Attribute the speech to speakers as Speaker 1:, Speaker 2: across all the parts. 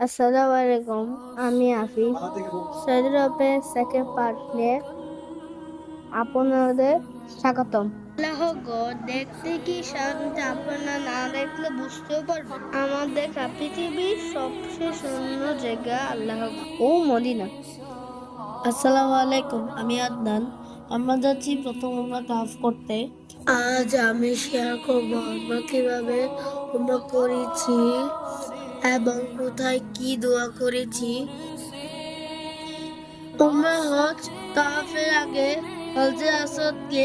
Speaker 1: আসসালামু আলাইকুম আমি আফিফ। সৌদি আরবে সেকেন্ড পার্ট নিয়ে আপনাদের স্বাগতম। আল্লাহ গো দেখতে কি শান্ত? আপনারা না দেখলে বুঝতেও পারবেন আমার দেখা পৃথিবীর সবচেয়ে সুন্দর জায়গা আল্লাহ ও মদিনা। আসসালামু আলাইকুম আমি আদনান। আমরা যাচ্ছি প্রথম আমরা তাফ করতে। আজ আমি শেয়ার করব আমরা কীভাবে আমরা করেছি। এবং কোথায় কি দোয়া করেছি? তোমরা হজ, তাওয়াফের আগে হজে আসাদকে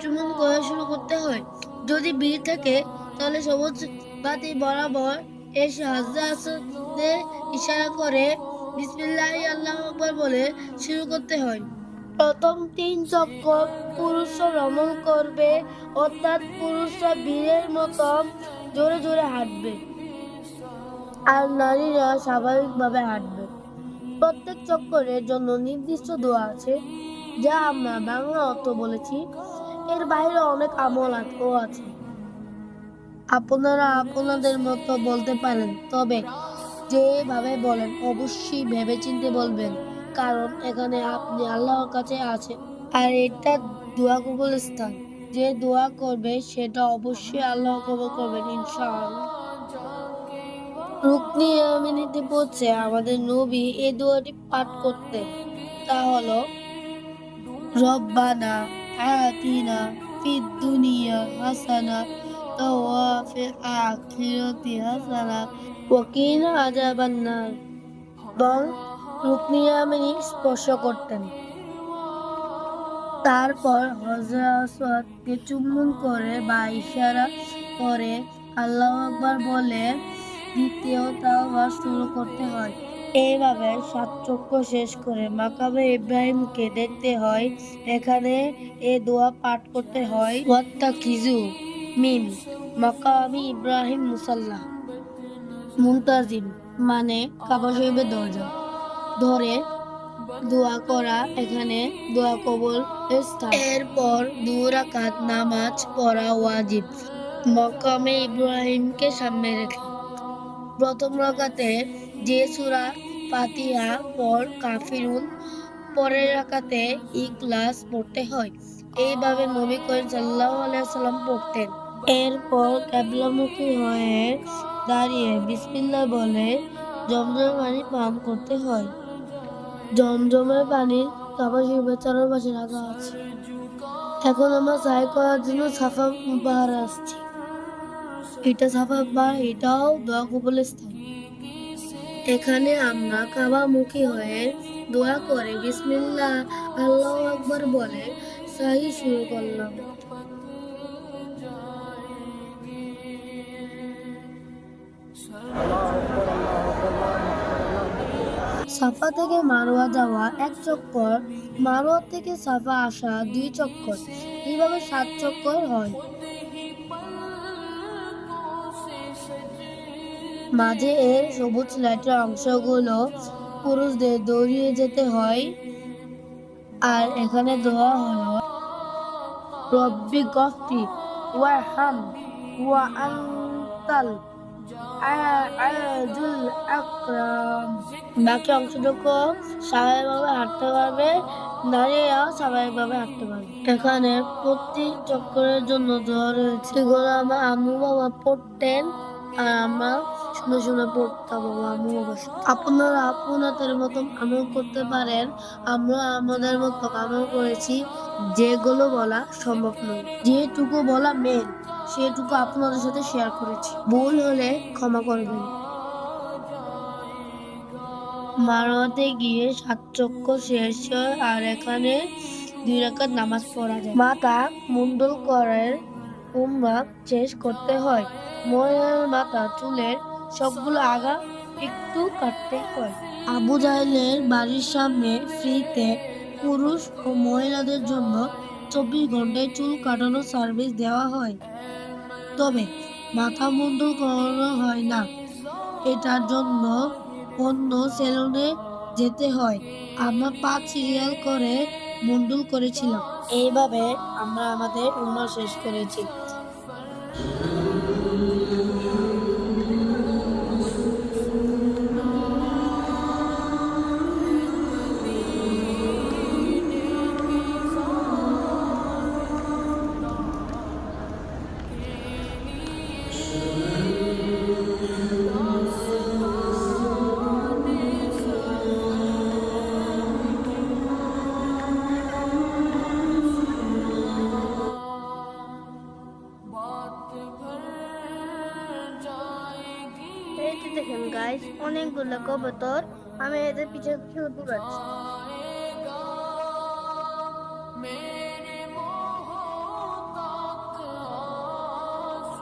Speaker 1: চুমন করা শুরু করতে হয়। যদি ভিড় থাকে, তাহলে সবুজ বাতি বরাবর এসে হজে আসাদে ইশারা করে বিসমিল্লাহ আল্লাহ আকবর বলে শুরু করতে হয়। প্রথম তিন চক্কর পুরুষরা রমণ করবে, অর্থাৎ পুরুষরা বীরের মতো জোরে জোরে হাঁটবে। আর নারীরা স্বাভাবিকভাবে হাঁটবে। প্রত্যেক চক্করের জন্য নির্দিষ্ট দোয়া আছে, যা আমরা বাংলা অর্থ বলেছি। এর বাইরে অনেক আমল ও আছে। আপনারা আপনাদের মতো বলতে পারেন, তবে যেভাবে বলেন, অবশ্যই ভেবেচিন্তে বলবেন, কারণ এখানে আপনি আল্লাহর কাছে আছেন। আর এটা দোয়া কবুল স্থান। যে দোয়া করবে, সেটা অবশ্যই আল্লাহ কবুল করবেন, ইনশাআল্লাহ। রুকনি পড়ছে আমাদের নবী এই দোয়াটি পাঠ করতে। তা হলো, রব্বানা আতিনা ফিদ দুনিয়া হাসানা ওয়া ফিল আখিরাতি হাসানা, ওয়া কিনা রুকনি আমিনি স্পর্শ করতেন। তারপর হজরত আসওয়াদকে চুম্বন করে বা ইশারা করে আল্লাহ আকবার বলে দ্বিতীয় তাওবা শুরু করতে হয়। এইভাবে সাত চক্র শেষ করে মাকামে ইব্রাহিমকে দেখতে হয়। এখানে এ দোয়া পাঠ করতে হয়। ওয়াত্তা খিজু মিম মাকামি ইব্রাহিম মুসাল্লা। মুনতাজিম মানে কাবা শরীফের দরজা। ধরে দোয়া করা এখানে দোয়া কবল স্থান। এরপর দু রাকাত নামাজ পড়া ওয়াজিব। মকামে ইব্রাহিমকে সামনে রেখে প্রথম রাকাতে যে সূরা ফাতিহা পর কাফিরুন পরের রাকাতে ইখলাস পড়তে হয়। এইভাবে নবী করিম সাল্লাল্লাহু আলাইহি সাল্লাম পড়তেন। এরপর ক্যাবলামুখী হয়ে দাঁড়িয়ে বিসমিল্লাহ বলে জমজমের পানি পান করতে হয়। জমজমের পানি কাবা শরীফের চারপাশে রাখা আছে। এখন আমরা সাই করার জন্য সাফা পাহাড়ে আসছি। এটা সাফা পাহাড় এটাও দোয়া কবুল স্থান এখানে আমরা কাবামুখী হয়ে দোয়া করে বিসমিল্লাহ, আল্লাহ আকবর বলে, সাহি শুরু করলাম। সাফা থেকে মারোয়া যাওয়া এক চক্কর মারোয়া থেকে সাফা আসা দুই চক্কর। এইভাবে সাত চক্কর হয়। মাঝে এর সবুজ লাইটের অংশগুলো পুরুষদের দৌড়িয়ে যেতে হয় আর এখানে দোয়া হলো, রব্বি গফরি ওয়া হাম ওয়া আনতাল আয়াজুল আকরাম। বাকি অংশটুকু স্বাভাবিকভাবে হাঁটতে পারবে নারীরাও স্বাভাবিকভাবে হাঁটতে পারবে। এখানে প্রতি চক্করের জন্য দোয়া রয়েছে এগুলো আমার আম্মু বাবা পড়তেন আর আমরা শুনে শুনে পড়তাম বাবার আপনারা আপনাদের মতো আমল করতে পারেন, আমরা আমাদের মতো আমল করেছি। যেগুলো বলা সম্ভব নয়। যেটুকু বলা মেন সেটুকু আপনাদের সাথে শেয়ার করেছি। ভুল হলে ক্ষমা করবেন। মারোয়াতে গিয়ে সাত চক্র শেষ হয় আর এখানে দুই রাকাত নামাজ পড়া যায়। মাথা মুন্ডল করার উমরা শেষ করতে হয়। মহিলার মাথা চুলের সবগুলো আগা একটু কাটতে হয়। আবু জাহেলের বাড়ির সামনে ফ্রিতে পুরুষ ও মহিলাদের জন্য চব্বিশ ঘন্টায় চুল কাটানোর সার্ভিস দেওয়া হয়। তবে মাথা মুন্ডল করানো হয় না। এটার জন্য অন্য সেলুনে যেতে হয়। আমরা পাঁচ সিরিয়াল করে মুন্ডুল করেছিলাম। এইভাবে আমরা আমাদের উমরা শেষ করেছি। অনেকগুলো কবুতর। আমি এদের পিছনে পিছনে দৌড়াচ্ছি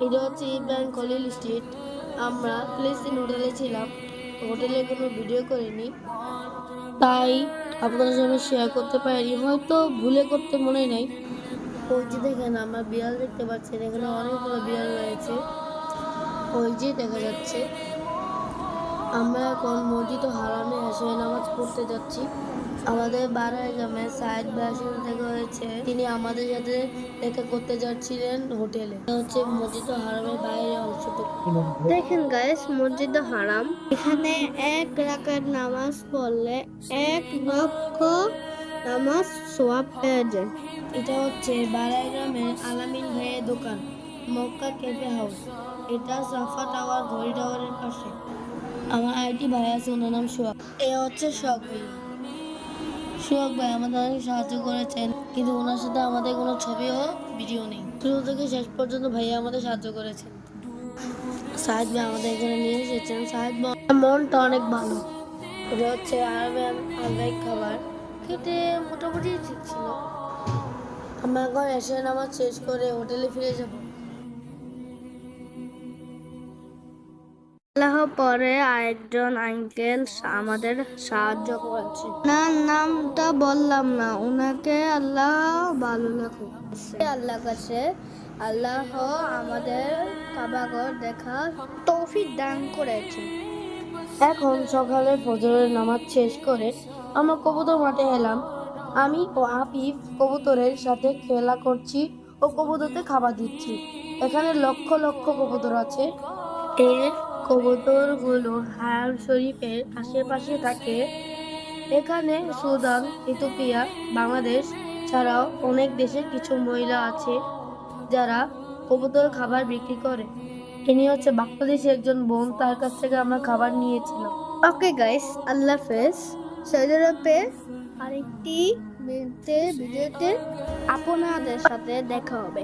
Speaker 1: এটা হচ্ছে ইব্রাহিম খলিল স্ট্রিট আমরা ফিলিস্তিন হোটেলে ছিলাম। হোটেলে কোনো ভিডিও করিনি। তাই আপনাদের সঙ্গে শেয়ার করতে পারিনি। হয়তো ভুলে করতে মনে নেই। ওই যে দেখেন, আমরা বিড়াল দেখতে পাচ্ছি। এখানে অনেকগুলো বিড়াল রয়েছে। ওই যে দেখা যাচ্ছে। আমরা এখন মসজিদ হারামে এসে নামাজ পড়তে যাচ্ছি। আমাদের বারাই গ্রামে সাইড সাথে দেখা হয়েছে। তিনি আমাদের সাথে দেখা করতে যাচ্ছিলেন হোটেলে। হচ্ছে মসজিদ হারামের বাইরে অংশটুকু দেখেন গাইস মসজিদ হারাম। এখানে এক রাকাত নামাজ পড়লে এক লক্ষ নামাজ সোয়াব পেয়ে যায়। এটা হচ্ছে বারাই গ্রামের আলামিন ভাইয়ের দোকান, মক্কা ক্যাফে হাউস। এটা সাফা টাওয়ার ঘড়ি টাওয়ারের পাশে। আমার আইটি ভাই আছে, ওনার নাম সোহাগ। এ হচ্ছে সোহাগ ভাই। সোহাগ ভাই আমাদের অনেক সাহায্য করেছেন, কিন্তু ওনার সাথে আমাদের কোনো ছবি ও ভিডিও নেই। শুরু থেকে শেষ পর্যন্ত ভাইয়া আমাদের সাহায্য করেছেন। সাহেদ ভাই আমাদের এখানে নিয়ে এসেছেন। সাহেদ ভাই মনটা অনেক ভালো। এটা হচ্ছে আরবেন আলবাইক খাবার। খেতে মোটামুটি ঠিক ছিল। আমরা এখন এসে নামাজ শেষ করে হোটেলে ফিরে যাব। আল্লাহ পরে আরেকজন আঙ্কেল আমাদের সাহায্য করেছে। না নামটা বললাম না ওনাকে আল্লাহ ভালো রাখুক। আল্লাহ কাছে আল্লাহ আমাদের কাবাগর দেখা তৌফিক দান করেছে এখন সকালে ফজরের নামাজ শেষ করে আমরা কবুতর মাঠে এলাম। আমি ও আফিফ কবুতরের সাথে খেলা করছি ও কবুতরকে খাবার দিচ্ছি। এখানে লক্ষ লক্ষ কবুতর আছে। এই কবুতরগুলো হায়ার শরীফের আশেপাশে থাকে। এখানে সুদান ইথিওপিয়া বাংলাদেশ ছাড়াও অনেক দেশের কিছু মহিলা আছে যারা কবুতর খাবার বিক্রি করে। ইনি হচ্ছে বাংলাদেশের একজন বোন তার কাছ থেকে আমরা খাবার নিয়েছিলাম। ওকে গাইস আল্লাহ হাফেজ। সৌদি আরবে আরেকটি ভিডিওতে ভিডিওতে আপনাদের সাথে দেখা হবে।